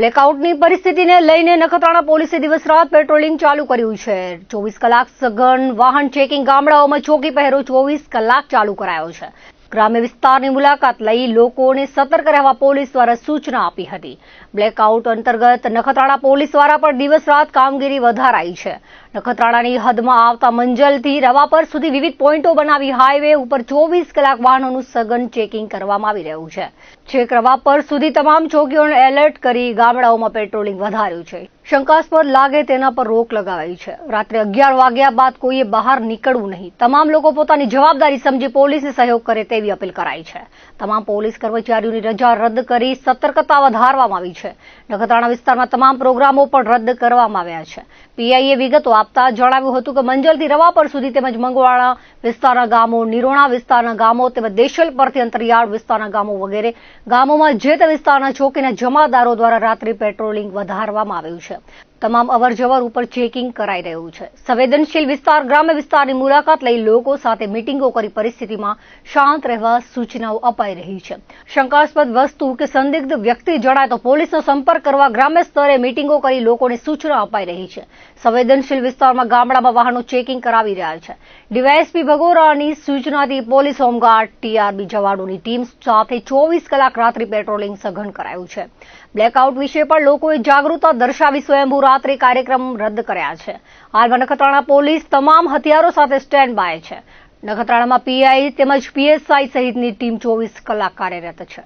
બ્લેકઆઉટની પરિસ્થિતિને લઈને નખત્રાણા પોલીસે દિવસ રાત પેટ્રોલિંગ ચાલુ કર્યું છે. ચોવીસ કલાક સઘન વાહન ચેકિંગ ગામડાઓમાં ચોકી પહેરો ચોવીસ કલાક ચાલુ કરાયો છે. ગ્રામ્ય વિસ્તારની મુલાકાત લઈ લોકોને સતર્ક રહેવા પોલીસ દ્વારા સૂચના આપી હતી. બ્લેકઆઉટ અંતર્ગત નખત્રાણા પોલીસ દ્વારા પણ દિવસ રાત કામગીરી વધારાઈ છે. નખત્રાણાની હદમાં આવતા મંજલથી રવાપર સુધી વિવિધ પોઈન્ટો બનાવી હાઈવે ઉપર ચોવીસ કલાક વાહનોનું સઘન ચેકિંગ કરવામાં આવી રહ્યું છે. છેક રવાપર સુધી તમામ ચોકીઓને એલર્ટ કરી ગામડાઓમાં પેટ્રોલિંગ વધાર્યું છે. શંકાસ્પદ લાગે તેના પર રોક લગાવાઈ છે. રાત્રે અગિયાર વાગ્યા બાદ કોઈએ બહાર નીકળવું નહીં. તમામ લોકો પોતાની જવાબદારી સમજી પોલીસને સહયોગ કરે તેવી અપીલ કરાઈ છે. તમામ પોલીસ કર્મચારીઓની રજા રદ કરી સતર્કતા વધારવામાં આવી છે. નખત્રાણા વિસ્તારમાં તમામ પ્રોગ્રામો પણ રદ કરવામાં આવ્યા છે. પીઆઈએ વિગતો આપતા જણાવ્યું હતું કે મંજલથી રવાપર સુધી તેમજ મંગવાળા વિસ્તારના ગામો, નિરોણા વિસ્તારના ગામો તેમજ દેશલ પરથી અંતરિયાળ વિસ્તારના ગામો વગેરે ગામોમાં જે તે વિસ્તારના ચોકીના જમાદારો દ્વારા રાત્રિ પેટ્રોલિંગ વધારવામાં આવ્યું છે. તમામ અવરજવર ઉપર ચેકિંગ કરાઈ રહ્યું છે. સંવેદનશીલ વિસ્તાર, ગ્રામ્ય વિસ્તારની મુલાકાત લઈ લોકો સાથે મિટિંગો કરી પરિસ્થિતિમાં શાંત રહેવા સૂચનાઓ અપાઈ રહી છે. શંકાસ્પદ વસ્તુ કે સંદિગ્ધ વ્યક્તિ જણાય તો પોલીસનો સંપર્ક કરવા ગ્રામ્ય સ્તરે મિટિંગો કરી લોકોને સૂચના અપાઈ રહી છે. સંવેદનશીલ વિસ્તારમાં ગામડામાં વાહનો ચેકિંગ કરાવી રહ્યા છે. ડીવાયએસપી ભગોરાની સૂચનાથી પોલીસ હોમગાર્ડ ટીઆરબી જવાનોની ટીમ સાથે ચોવીસ કલાક રાત્રિ પેટ્રોલિંગ સઘન કરાયું છે. બ્લેકઆઉટ વિશે પણ લોકોએ જાગૃતતા દર્શાવી સ્વયંભૂ રાત્રિ કાર્યક્રમ રદ કર્યા છે. હાલમાં નખત્રાણા પોલીસ તમામ હથિયારો સાથે સ્ટેન્ડ બાય છે. નખત્રાણામાં પીઆઈ તેમજ પીએસઆઈ સહિતની ટીમ ચોવીસ કલાક કાર્યરત છે.